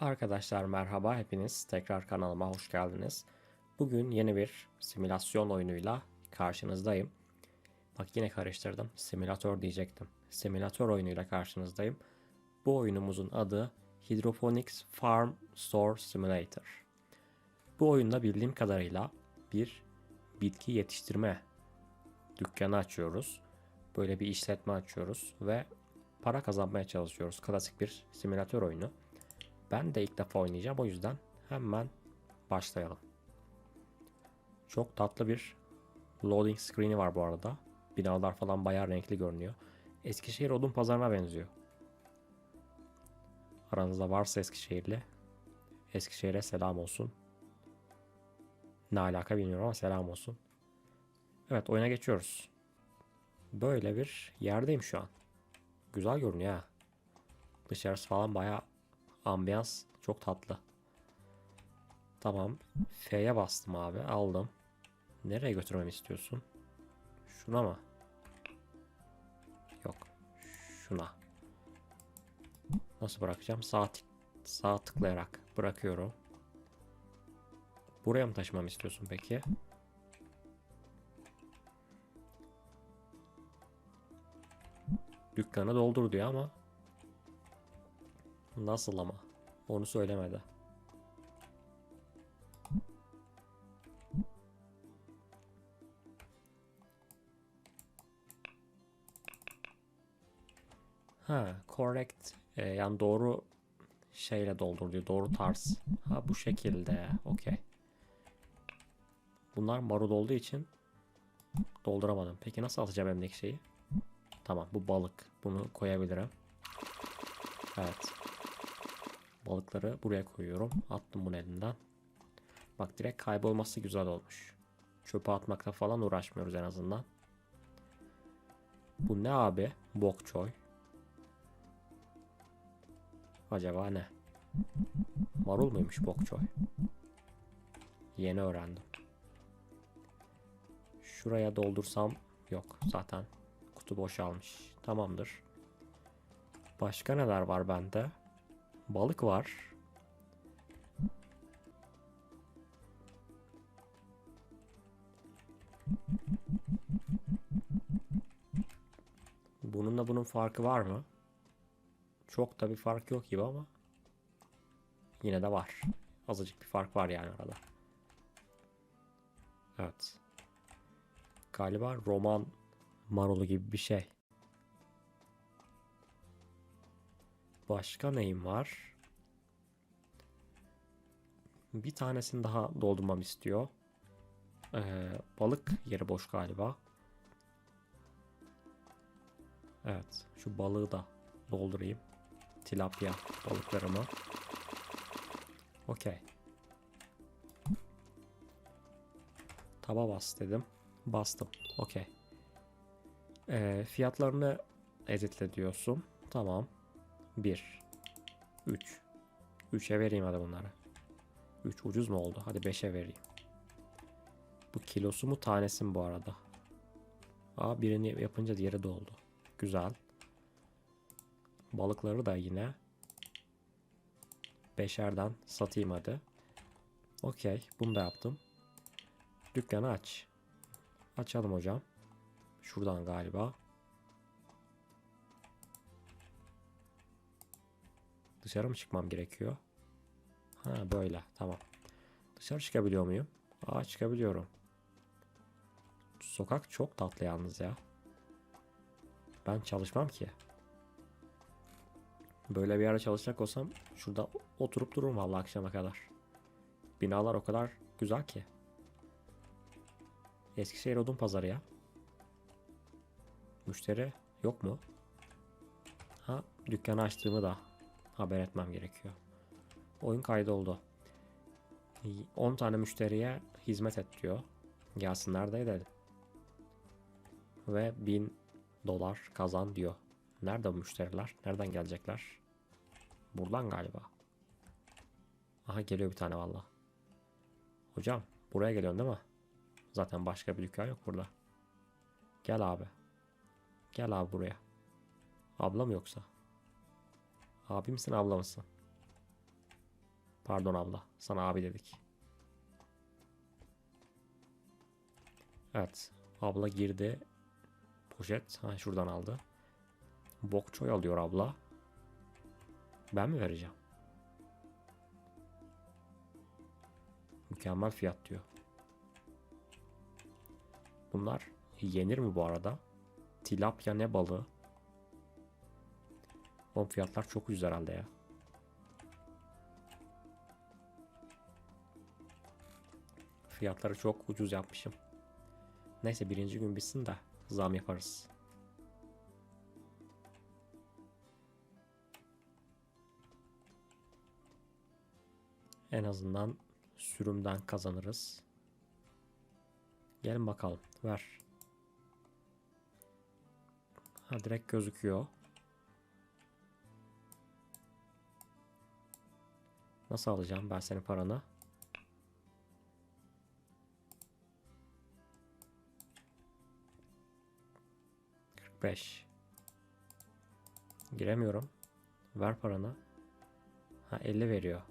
Arkadaşlar merhaba hepiniz tekrar kanalıma hoş geldiniz. Bugün yeni bir simülasyon oyunuyla karşınızdayım. Bak yine karıştırdım. Simülatör diyecektim. Simülatör oyunuyla karşınızdayım. Bu oyunumuzun adı Hydroponics Farm Store Simulator. Bu oyunda bildiğim kadarıyla bir bitki yetiştirme dükkanı açıyoruz. Böyle bir işletme açıyoruz ve para kazanmaya çalışıyoruz. Klasik bir simülatör oyunu. Ben de ilk defa oynayacağım o yüzden hemen başlayalım. Çok tatlı bir loading screen'i var bu arada. Binalar falan bayağı renkli görünüyor. Eskişehir odun pazarına benziyor. Aranızda varsa Eskişehirli Eskişehir'e selam olsun. Ne alaka bilmiyorum ama selam olsun. Evet oyuna geçiyoruz. Böyle bir yerdeyim şu an. Güzel görünüyor ha. Dışarısı falan bayağı ambiyans çok tatlı. Tamam. F'ye bastım abi. Aldım. Nereye götürmemi istiyorsun? Şuna mı? Yok. Şuna. Nasıl bırakacağım? Sağ, sağ tıklayarak bırakıyorum. Buraya mı taşımamı istiyorsun peki? Dükkanı doldur diyor ama Nasıl ama? Onu söylemedi. Ha, correct. Ee, yani doğru şeyle doldur diyor. Doğru tarz. Ha bu şekilde. Okey. Bunlar marul olduğu için dolduramadım. Peki nasıl atacağım elimdeki şeyi? Tamam bu balık. Bunu koyabilirim. Evet. Balıkları buraya koyuyorum. Attım bunu elinden. Bak direkt kaybolması güzel olmuş. Çöpe atmakta falan uğraşmıyoruz en azından. Bu ne abi? Bok choy. Acaba ne? Marul muymuş bok choy? Yeni öğrendim. Şuraya doldursam yok zaten kutu boşalmış. Tamamdır. Başka neler var bende? Balık var. Bununla bunun farkı var mı? Çok da bir fark yok gibi ama yine de var. Azıcık bir fark var yani arada. Evet. Galiba roman marulu gibi bir şey. Başka neyim var? Bir tanesini daha doldurmam istiyor. Ee, balık yeri boş galiba. Evet. Şu balığı da doldurayım. Tilapia balıklarımı. Okey. Taba bas dedim. Bastım. Okey. Ee, fiyatlarını editle diyorsun. Tamam. 1 3 3'e vereyim hadi bunları. 3 ucuz mu oldu? Hadi 5'e vereyim. Bu kilosu mu tanesi mi bu arada? Aa birini yapınca diğeri de oldu. Güzel. Balıkları da yine beşerden satayım hadi. Okey. Bunu da yaptım. Dükkanı aç. Açalım hocam. Şuradan galiba. Dışarı mı çıkmam gerekiyor? Ha böyle tamam. Dışarı çıkabiliyor muyum? Aa çıkabiliyorum. Sokak çok tatlı yalnız ya. Ben çalışmam ki. Böyle bir yerde çalışacak olsam şurada oturup dururum vallahi akşama kadar. Binalar o kadar güzel ki. Eskişehir Odun Pazarı ya. Müşteri yok mu? Ha dükkanı açtığımı da haber etmem gerekiyor. Oyun kaydı oldu. 10 tane müşteriye hizmet et diyor. Gelsinler de edelim. Ve 1000 dolar kazan diyor. Nerede bu müşteriler? Nereden gelecekler? Buradan galiba. Aha geliyor bir tane valla. Hocam buraya geliyorsun değil mi? Zaten başka bir dükkan yok burada. Gel abi. Gel abi buraya. Abla mı yoksa? Abi misin abla mısın? Pardon abla. Sana abi dedik. Evet. Abla girdi. Poşet. Ha şuradan aldı. Bok çoy alıyor abla. Ben mi vereceğim? Mükemmel fiyat diyor. Bunlar yenir mi bu arada? Tilapya ne balığı? Oğlum fiyatlar çok ucuz herhalde ya. Fiyatları çok ucuz yapmışım. Neyse birinci gün bitsin de zam yaparız. En azından sürümden kazanırız. Gelin bakalım. Ver. Ha direkt gözüküyor. Nasıl alacağım ben senin paranı? Beş. Giremiyorum. Ver paranı. Ha 50 veriyor.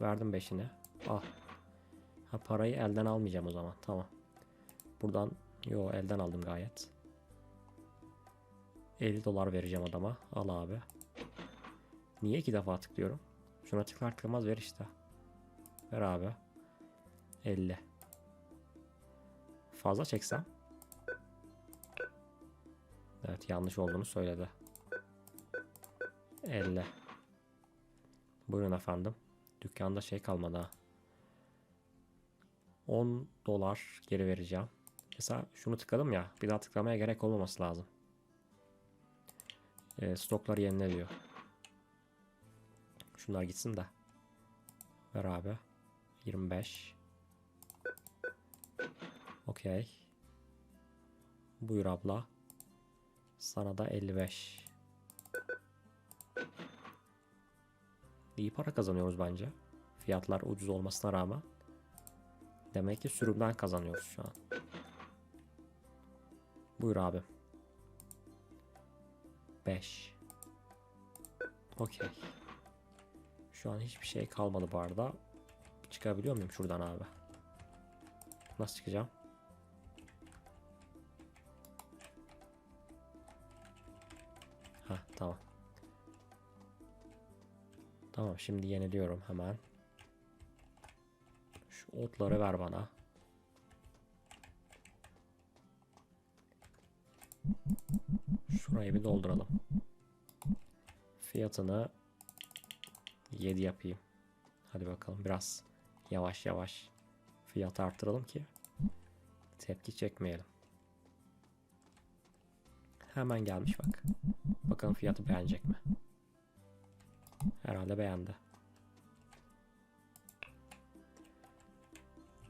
Verdim 5'ini. Al. Ha parayı elden almayacağım o zaman. Tamam. Buradan yo elden aldım gayet. 50 dolar vereceğim adama. Al abi. Niye iki defa tıklıyorum? Şuna tıklar tıklamaz ver işte. Ver abi. 50. Fazla çeksem. Evet yanlış olduğunu söyledi. 50. Buyurun efendim. Dükkanda şey kalmadı ha. 10 dolar geri vereceğim. Mesela şunu tıkladım ya. Bir daha tıklamaya gerek olmaması lazım. E, stoklar yenile diyor. Şunlar gitsin de. Ver abi. 25. Okey. Buyur abla. Sana da 55. İyi para kazanıyoruz bence. Fiyatlar ucuz olmasına rağmen. Demek ki sürümden kazanıyoruz şu an. Buyur abi. 5. Okey. Şu an hiçbir şey kalmadı bu arada. Çıkabiliyor muyum şuradan abi? Nasıl çıkacağım? Ha tamam. Tamam şimdi yeniliyorum hemen. Şu otları ver bana. Şurayı bir dolduralım. Fiyatını 7 yapayım. Hadi bakalım biraz yavaş yavaş fiyatı arttıralım ki tepki çekmeyelim. Hemen gelmiş bak. Bakalım fiyatı beğenecek mi? Herhalde beğendi.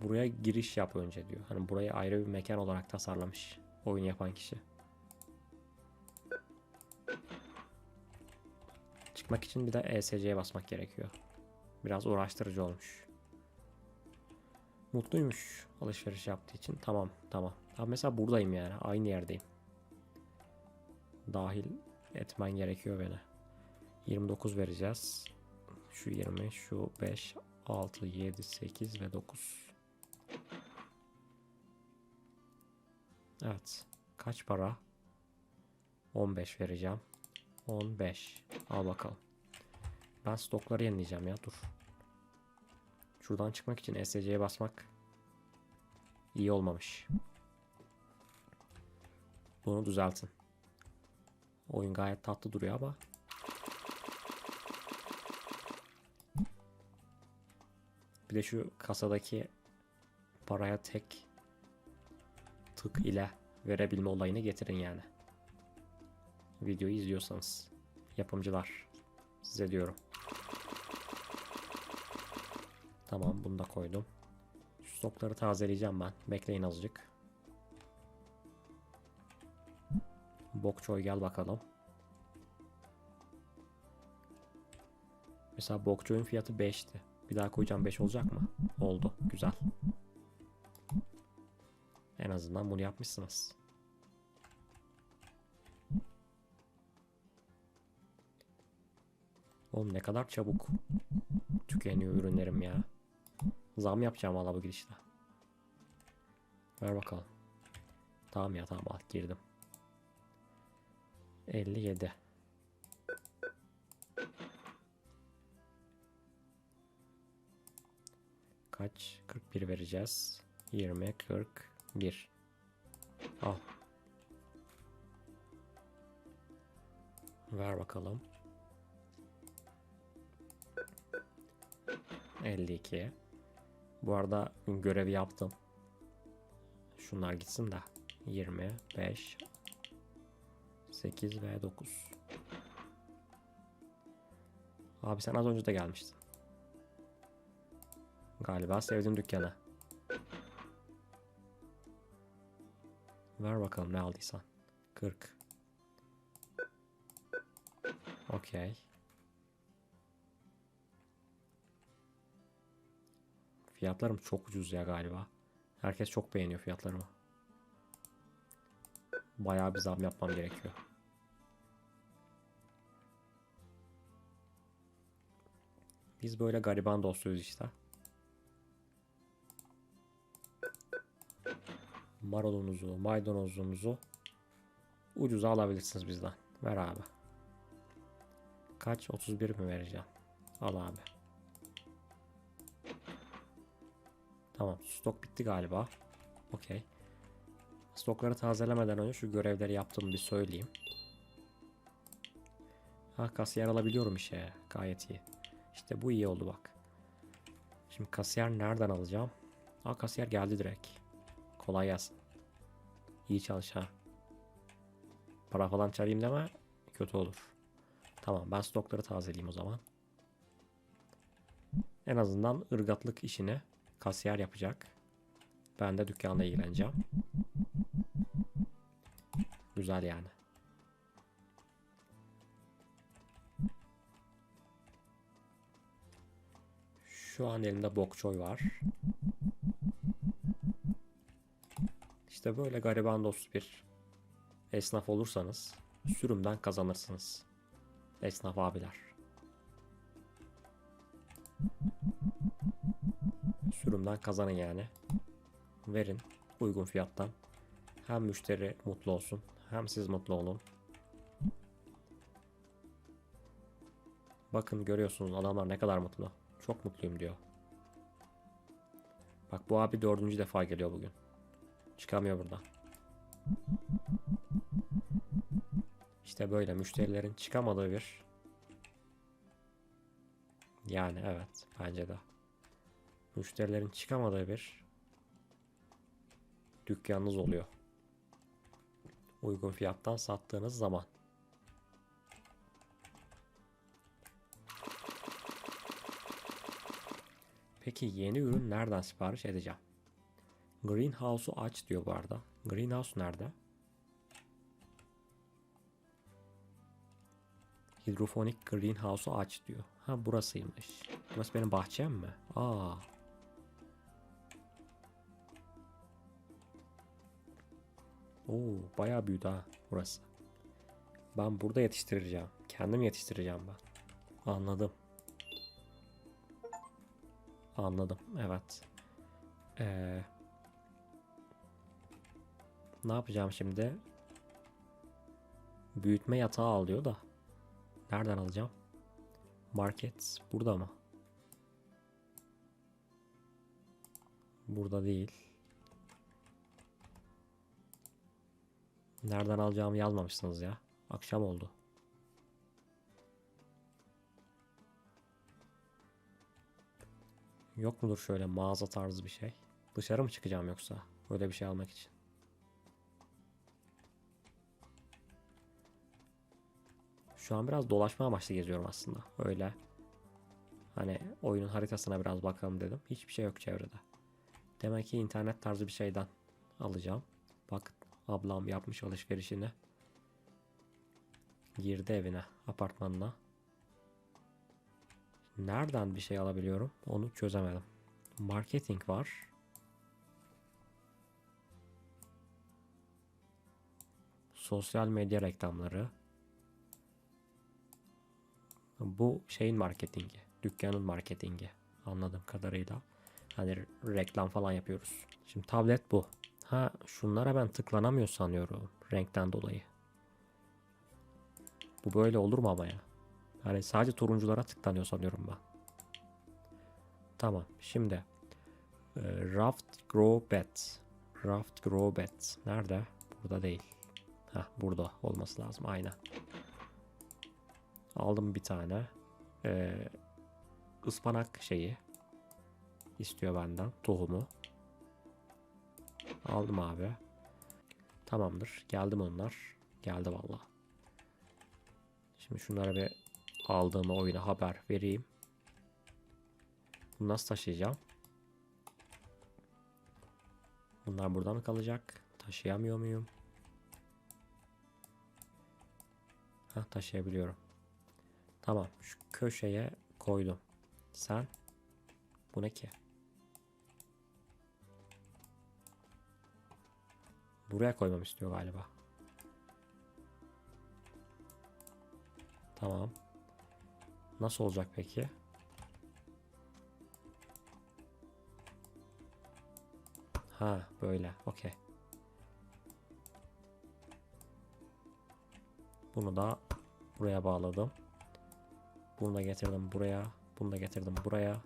Buraya giriş yap önce diyor. Hani burayı ayrı bir mekan olarak tasarlamış oyun yapan kişi. Çıkmak için bir de ESC'ye basmak gerekiyor. Biraz uğraştırıcı olmuş. Mutluymuş alışveriş yaptığı için. Tamam tamam. Abi mesela buradayım yani. Aynı yerdeyim. Dahil etmen gerekiyor beni. 29 vereceğiz. Şu 20, şu 5, 6, 7, 8 ve 9. Evet. Kaç para? 15 vereceğim. 15. Al bakalım. Ben stokları yenileyeceğim ya dur. Şuradan çıkmak için SC'ye basmak iyi olmamış. Bunu düzeltin. Oyun gayet tatlı duruyor ama Bir de şu kasadaki paraya tek tık ile verebilme olayını getirin yani. Videoyu izliyorsanız. Yapımcılar. Size diyorum. Tamam bunu da koydum. Şu stokları tazeleyeceğim ben. Bekleyin azıcık. Bokçoy gel bakalım. Mesela Bokçoy'un fiyatı 5'ti. Bir daha koyacağım 5 olacak mı? Oldu. Güzel. En azından bunu yapmışsınız. Oğlum ne kadar çabuk tükeniyor ürünlerim ya. Zam yapacağım valla bu gidişle. Ver bakalım. Tamam ya tamam al girdim. 57. Kaç? 41 vereceğiz. 20, 41. Al. Ver bakalım. 52. Bu arada görevi yaptım. Şunlar gitsin de. 25 8 ve 9. Abi sen az önce de gelmiştin. Galiba sevdim dükkanı. Ver bakalım ne aldıysan. 40. Okey. Fiyatlarım çok ucuz ya galiba. Herkes çok beğeniyor fiyatlarımı. Bayağı bir zam yapmam gerekiyor. Biz böyle gariban dostuyuz işte. Marulunuzu, maydanozunuzu ucuza alabilirsiniz bizden. Ver abi. Kaç? 31 mi vereceğim? Al abi. Tamam. Stok bitti galiba. Okey. Stokları tazelemeden önce şu görevleri yaptığımı bir söyleyeyim. Ha kasiyer alabiliyorum işe. Gayet iyi. İşte bu iyi oldu bak. Şimdi kasiyer nereden alacağım? Aa kasiyer geldi direkt. Kolay gelsin. İyi çalış ha. Para falan çalayım deme. Kötü olur. Tamam ben stokları tazeleyeyim o zaman. En azından ırgatlık işini kasiyer yapacak. Ben de dükkanda ilgileneceğim. Güzel yani. Şu an elimde bokçoy var. İşte böyle gariban dost bir esnaf olursanız sürümden kazanırsınız. Esnaf abiler. Sürümden kazanın yani. Verin uygun fiyattan. Hem müşteri mutlu olsun hem siz mutlu olun. Bakın görüyorsunuz adamlar ne kadar mutlu. Çok mutluyum diyor. Bak bu abi dördüncü defa geliyor bugün. Çıkamıyor buradan. İşte böyle müşterilerin çıkamadığı bir yani evet bence de müşterilerin çıkamadığı bir dükkanınız oluyor. Uygun fiyattan sattığınız zaman. Peki yeni ürün nereden sipariş edeceğim? Greenhouse'u aç diyor bu arada. Greenhouse nerede? Hidrofonik Greenhouse'u aç diyor. Ha burasıymış. Burası benim bahçem mi? Aa. Oo, bayağı büyüdü ha burası. Ben burada yetiştireceğim. Kendim yetiştireceğim ben. Anladım. Anladım. Evet. Ee, ne yapacağım şimdi? Büyütme yatağı alıyor da. Nereden alacağım? Market burada mı? Burada değil. Nereden alacağımı yazmamışsınız ya. Akşam oldu. Yok mudur şöyle mağaza tarzı bir şey? Dışarı mı çıkacağım yoksa? Öyle bir şey almak için. Şu an biraz dolaşma amaçlı geziyorum aslında. Öyle. Hani oyunun haritasına biraz bakalım dedim. Hiçbir şey yok çevrede. Demek ki internet tarzı bir şeyden alacağım. Bak ablam yapmış alışverişini. Girdi evine, apartmanına. Nereden bir şey alabiliyorum? Onu çözemedim. Marketing var. Sosyal medya reklamları. Bu şeyin marketingi. Dükkanın marketingi. Anladığım kadarıyla. Hani re- reklam falan yapıyoruz. Şimdi tablet bu. Ha şunlara ben tıklanamıyor sanıyorum. Renkten dolayı. Bu böyle olur mu ama ya? Yani sadece turunculara tıklanıyor sanıyorum ben. Tamam. Şimdi e, Raft Grow Bet. Raft Grow Bet. Nerede? Burada değil. Heh, burada olması lazım. Aynen. Aldım bir tane. Ee, ıspanak şeyi. istiyor benden. Tohumu. Aldım abi. Tamamdır. Geldim onlar. Geldi valla. Şimdi şunlara bir aldığımı oyuna haber vereyim. Bunu nasıl taşıyacağım? Bunlar burada mı kalacak? Taşıyamıyor muyum? Ha taşıyabiliyorum. Tamam şu köşeye koydum. Sen bu ne ki? Buraya koymam istiyor galiba. Tamam. Nasıl olacak peki? Ha böyle. Okey. Bunu da buraya bağladım. Bunu da getirdim buraya. Bunu da getirdim buraya.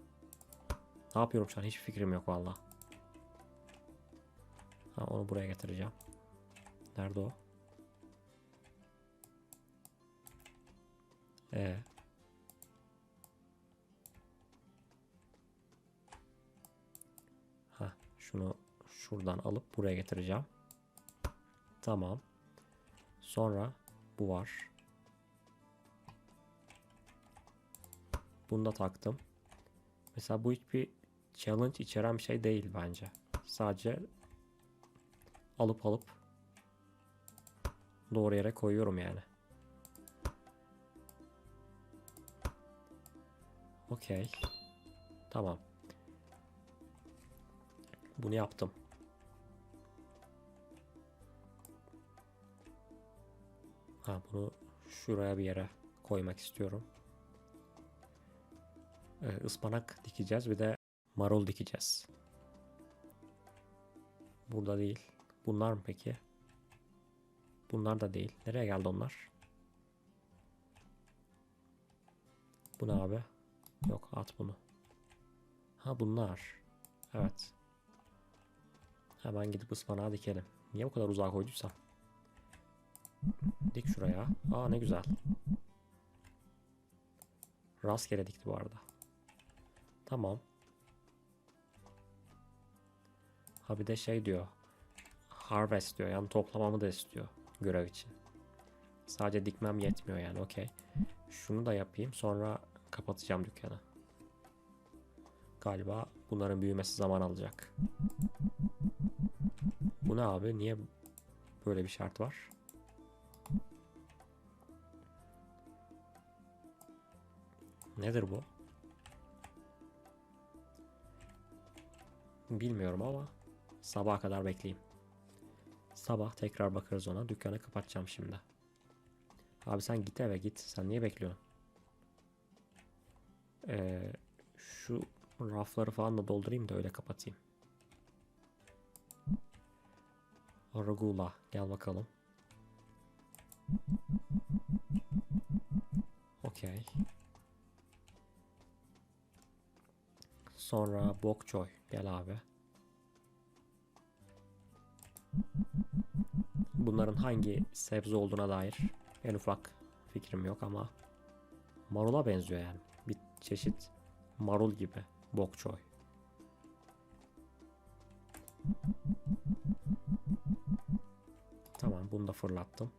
Ne yapıyorum şu an? Hiç fikrim yok valla. Ha onu buraya getireceğim. Nerede o? Ee. Ha şunu şuradan alıp buraya getireceğim. Tamam. Sonra bu var. Bunu da taktım. Mesela bu hiçbir challenge içeren bir şey değil bence. Sadece alıp alıp doğru yere koyuyorum yani. Okey. Tamam. Bunu yaptım. Ha bunu şuraya bir yere koymak istiyorum. Ee, ıspanak dikeceğiz bir de marul dikeceğiz. Burada değil. Bunlar mı peki? Bunlar da değil. Nereye geldi onlar? Bu ne abi? Yok at bunu. Ha bunlar. Evet. Hemen gidip ıspanağı dikelim. Niye bu kadar uzağa koyduysam? Dik şuraya. Aa ne güzel. Rastgele dikti bu arada. Tamam. Ha bir de şey diyor. Harvest diyor. Yani toplamamı da istiyor görev için. Sadece dikmem yetmiyor yani. Okey. Şunu da yapayım. Sonra kapatacağım dükkanı. Galiba bunların büyümesi zaman alacak. Bu ne abi? Niye böyle bir şart var? Nedir bu? Bilmiyorum ama sabaha kadar bekleyeyim. Sabah tekrar bakarız ona. Dükkanı kapatacağım şimdi. Abi sen git eve git. Sen niye bekliyorsun? Ee, şu rafları falan da doldurayım da öyle kapatayım. Arugula gel bakalım. Okey. Sonra bokçoy gel abi. Bunların hangi sebze olduğuna dair en ufak fikrim yok ama marula benziyor yani. Bir çeşit marul gibi bokçoy. Tamam bunu da fırlattım.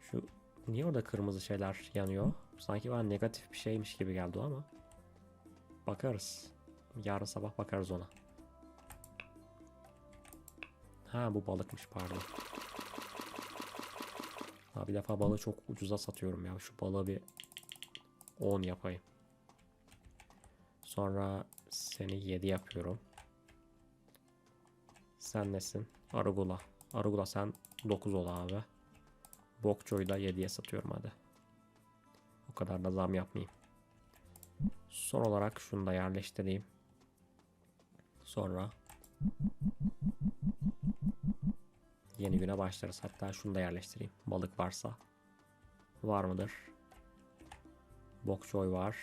Şu niye orada kırmızı şeyler yanıyor? Sanki bana negatif bir şeymiş gibi geldi ama. Bakarız. Yarın sabah bakarız ona. Ha bu balıkmış pardon. Ha bir defa balığı çok ucuza satıyorum ya. Şu balığı bir 10 yapayım. Sonra seni 7 yapıyorum. Sen nesin? Arugula. Arugula sen 9 ol abi. Bokçoyu da 7'ye satıyorum hadi. O kadar da zam yapmayayım. Son olarak şunu da yerleştireyim. Sonra yeni güne başlarız. Hatta şunu da yerleştireyim. Balık varsa. Var mıdır? Bokçoy var.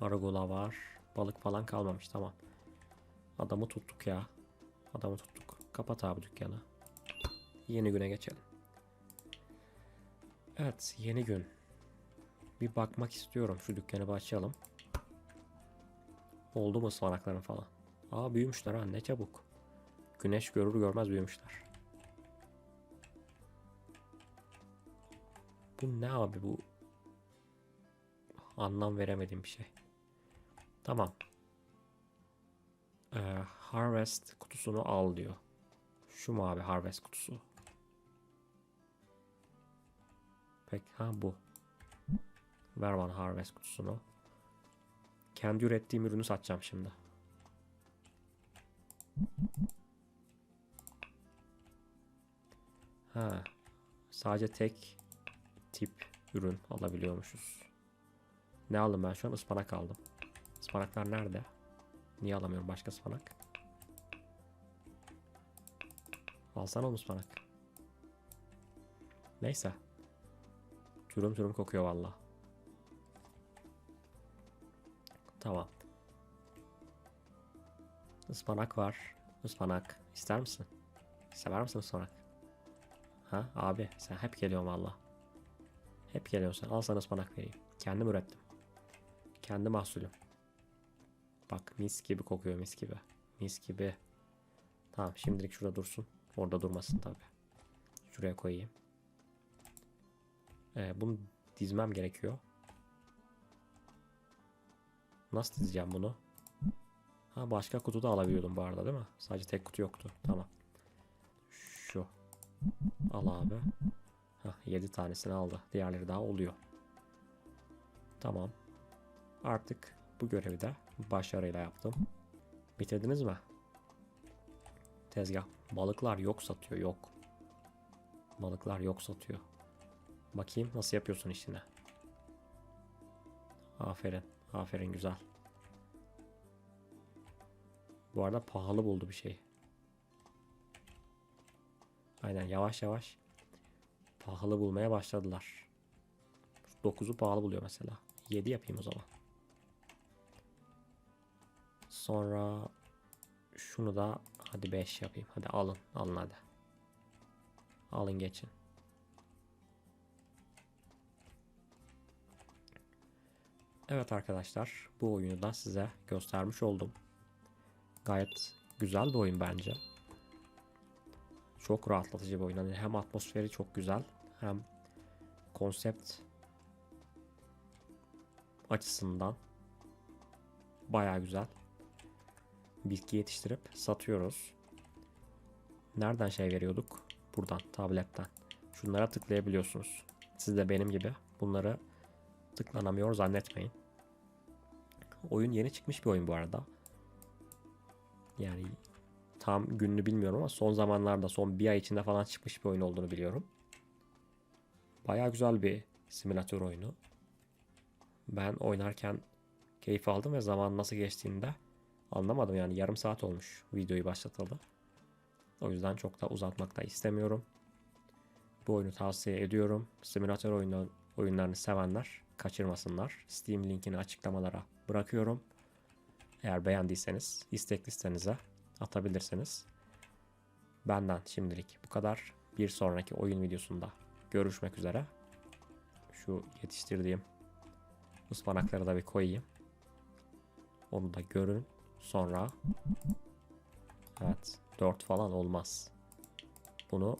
Arugula var. Balık falan kalmamış. Tamam. Adamı tuttuk ya. Adamı tuttuk. Kapat abi dükkanı. Yeni güne geçelim. Evet, yeni gün. Bir bakmak istiyorum. Şu dükkanı bir açalım. Oldu mu ıspanakların falan? Aa büyümüşler ha ne çabuk. Güneş görür görmez büyümüşler. Bu ne abi bu? Anlam veremediğim bir şey. Tamam. Ee, harvest kutusunu al diyor. Şu mu abi harvest kutusu? Peki ha bu. Ver bana harvest kutusunu. Kendi ürettiğim ürünü satacağım şimdi. Ha. Sadece tek tip ürün alabiliyormuşuz. Ne aldım ben şu an? Ispanak aldım. Ispanaklar nerede? Niye alamıyorum başka ıspanak? Alsana oğlum ıspanak. Neyse. Türüm türüm kokuyor valla. Tamam. Ispanak var. Ispanak. İster misin? Sever misin ıspanak? Ha abi sen hep geliyorsun valla. Hep geliyorsun. Al sana ıspanak vereyim. Kendim ürettim. Kendi mahsulüm. Bak mis gibi kokuyor mis gibi. Mis gibi. Tamam şimdilik şurada dursun. Orada durmasın tabi. Şuraya koyayım. Ee, bunu dizmem gerekiyor. Nasıl dizeceğim bunu? Ha başka kutu da alabiliyordum bu arada değil mi? Sadece tek kutu yoktu. Tamam. Şu. Al abi. Hah 7 tanesini aldı. Diğerleri daha oluyor. Tamam. Artık bu görevi de başarıyla yaptım. Bitirdiniz mi? Tezgah. Balıklar yok satıyor yok. Balıklar yok satıyor. Bakayım nasıl yapıyorsun işini. Aferin. Aferin güzel. Bu arada pahalı buldu bir şey. Aynen yavaş yavaş pahalı bulmaya başladılar. 9'u pahalı buluyor mesela. 7 yapayım o zaman. Sonra şunu da hadi 5 yapayım. Hadi alın. Alın hadi. Alın geçin. Evet arkadaşlar bu oyunu da size göstermiş oldum. Gayet güzel bir oyun bence. Çok rahatlatıcı bir oyun. Hani hem atmosferi çok güzel hem konsept açısından baya güzel. Bitki yetiştirip satıyoruz. Nereden şey veriyorduk? Buradan tabletten. Şunlara tıklayabiliyorsunuz. Siz de benim gibi bunları tıklanamıyor zannetmeyin. Oyun yeni çıkmış bir oyun bu arada. Yani tam gününü bilmiyorum ama son zamanlarda son bir ay içinde falan çıkmış bir oyun olduğunu biliyorum. Baya güzel bir simülatör oyunu. Ben oynarken keyif aldım ve zaman nasıl geçtiğini de anlamadım. Yani yarım saat olmuş videoyu başlatalı. O yüzden çok da uzatmak da istemiyorum. Bu oyunu tavsiye ediyorum. Simülatör oyunu, oyunlarını sevenler kaçırmasınlar. Steam linkini açıklamalara bırakıyorum. Eğer beğendiyseniz istek listenize atabilirsiniz. Benden şimdilik bu kadar. Bir sonraki oyun videosunda görüşmek üzere. Şu yetiştirdiğim ıspanakları da bir koyayım. Onu da görün. Sonra evet 4 falan olmaz. Bunu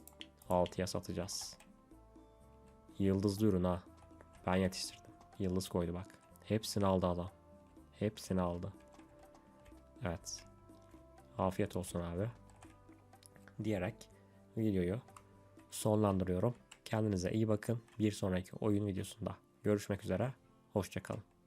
6'ya satacağız. Yıldızlı ürün ha. Ben yetiştirdim. Yıldız koydu bak. Hepsini aldı adam. Hepsini aldı. Evet. Afiyet olsun abi. Diyerek videoyu sonlandırıyorum. Kendinize iyi bakın. Bir sonraki oyun videosunda görüşmek üzere. Hoşçakalın.